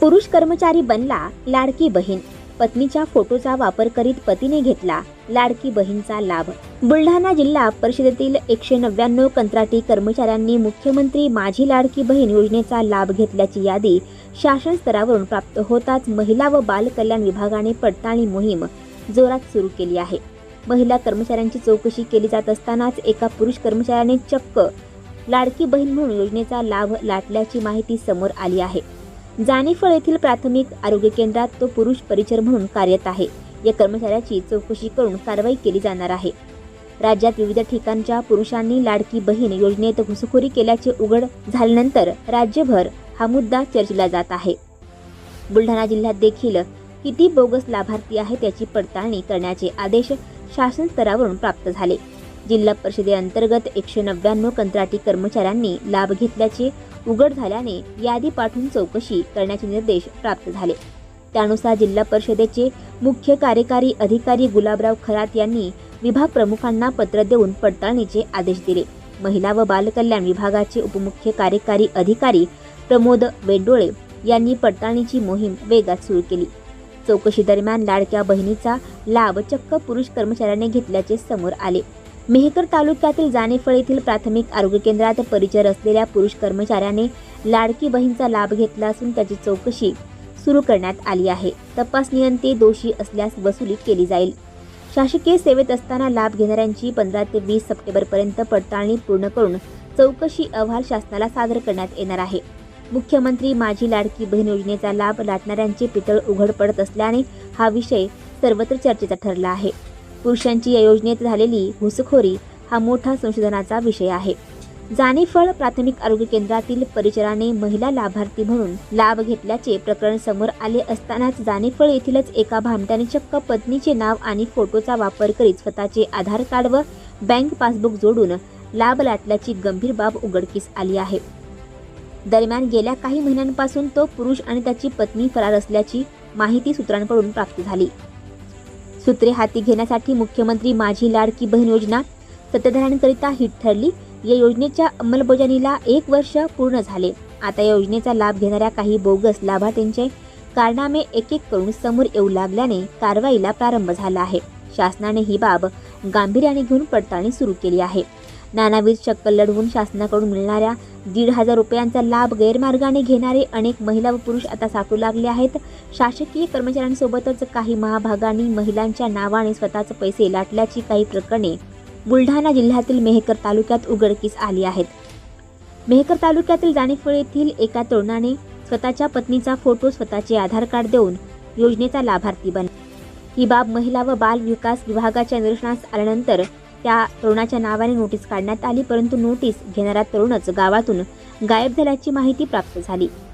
पुरुष कर्मचारी बनला लाडकी बहीण. पत्नीच्या फोटोचा वापर करीत पतीने घेतला लाडकी बहीणचा लाभ. बुलढाणा जिल्हा परिषदेतील एकशे नव्याण्णव कंत्राटी कर्मचाऱ्यांनी मुख्यमंत्री माझी लाडकी बहीण योजनेचा लाभ घेतल्याची यादी शासन स्तरावरून प्राप्त होताच महिला व बाल कल्याण विभागाने पडताळणी मोहीम जोरात सुरू केली आहे. महिला कर्मचाऱ्यांची चौकशी केली जात असतानाच एका पुरुष कर्मचाऱ्याने चक्क लाडकी बहीण म्हणून योजनेचा लाभ लाटल्याची माहिती समोर आली आहे. जानेफळ येथील प्राथमिक आरोग्य केंद्रात तो पुरुष परिचर म्हणून कार्यरत आहे. या कर्मचाऱ्याची चौकशी करून कारवाई केली जाणार आहे. राज्यात विविध ठिकाणच्या पुरुषांनी लाडकी बहीण योजनेत घुसखोरी केल्याचे उघड झाल्यानंतर राज्यभर हा मुद्दा चर्चेला जात आहे. बुलढाणा जिल्ह्यात देखील किती बोगस लाभार्थी आहे त्याची पडताळणी करण्याचे आदेश शासन स्तरावरून प्राप्त झाले. जिल्हा परिषदेअंतर्गत एकशे नव्याण्णव कंत्राटी कर्मचाऱ्यांनी लाभ घेतल्याचे उघड झाल्याने यादी पाठवून चौकशी करण्याचे निर्देश प्राप्त झाले. त्यानुसार जिल्हा परिषदेचे मुख्य कार्यकारी अधिकारी गुलाबराव खरात यांनी विभाग प्रमुखांना पत्र देऊन पडताळणीचे आदेश दिले. महिला व बालकल्याण विभागाचे उपमुख्य कार्यकारी अधिकारी प्रमोद वेडोळे यांनी पडताळणीची मोहीम वेगात सुरू केली. चौकशी दरम्यान लाडक्या बहिणीचा लाभ चक्क पुरुष कर्मचाऱ्याने घेतल्याचे समोर आले. मेहकर तालुक्यातील जानेफळ येथील प्राथमिक आरोग्य केंद्रात परिचय असलेल्या पुरुष कर्मचाऱ्याने लाडकी बहीणचा लाभ घेतला असून त्याची चौकशी सुरू करण्यात आली आहे. तपासणीअंती दोषी असल्यास वसुली केली जाईल. शासकीय सेवेत असताना लाभ घेणाऱ्यांची पंधरा ते वीस सप्टेंबरपर्यंत पडताळणी पूर्ण करून चौकशी अहवाल शासनाला सादर करण्यात येणार आहे. मुख्यमंत्री माझी लाडकी बहीण योजनेचा लाभ लाटणाऱ्यांचे पितळ उघड पडत असल्याने हा विषय सर्वत्र चर्चेचा ठरला आहे. पुरुषांची या योजनेत झालेली घुसखोरी हा मोठा संशोधनाचा विषय आहे. जानेफळ प्राथमिक आरोग्य केंद्रातील परिचराने महिला लाभार्थी म्हणून लाभ घेतल्याचे प्रकरण समोर आले असतानाच जानेफळ येथीलच एका भामट्याने चक्क पत्नीचे नाव आणि फोटोचा वापर करीत स्वतःचे आधार कार्ड व बँक पासबुक जोडून लाभ लाटल्याची गंभीर बाब उघडकीस आली आहे. दरम्यान गेल्या काही महिन्यांपासून तो पुरुष आणि त्याची पत्नी फरार असल्याची माहिती सूत्रांकडून प्राप्त झाली. सूत्रे हाती घेण्यासाठी मुख्यमंत्री माझी लाडकी बहीण योजना सत्ताधाऱ्यांकरिता हिट ठरली. या योजनेच्या अंमलबजावणीला एक वर्ष पूर्ण झाले. आता या योजनेचा लाभ घेणाऱ्या काही बोगस लाभार्थ्यांचे कारनामे एक एक करून समोर येऊ लागल्याने कारवाईला प्रारंभ झाला आहे. शासनाने ही बाब गांभीर्याने घेऊन पडताळणी सुरू केली आहे. नानाविध चक्कल लढवून शासनाकडून मिळणाऱ्या दीड हजार रुपयांचा लाभ गैरमार्गाने घेणारे अनेक महिला व पुरुष आता सापडू लागले आहेत. शासकीय कर्मचाऱ्यांसोबतच काही महाभागांनी महिलांच्या नावाने स्वतःचे पैसे लाटल्याची काही प्रकरणे बुलढाणा जिल्ह्यातील मेहकर तालुक्यात उघडकीस आली आहेत. मेहकर तालुक्यातील जाणीफळ येथील एका तरुणाने स्वतःच्या पत्नीचा फोटो स्वतःचे आधार कार्ड देऊन योजनेचा लाभार्थी बनला. ही बाब महिला व बाल विकास विभागाच्या निदर्शनास आल्यानंतर त्या तरुणाच्या नावाने नोटीस काढण्यात आली परंतु नोटीस घेणारा तरुणच गावातून गायब झाल्याची माहिती प्राप्त झाली.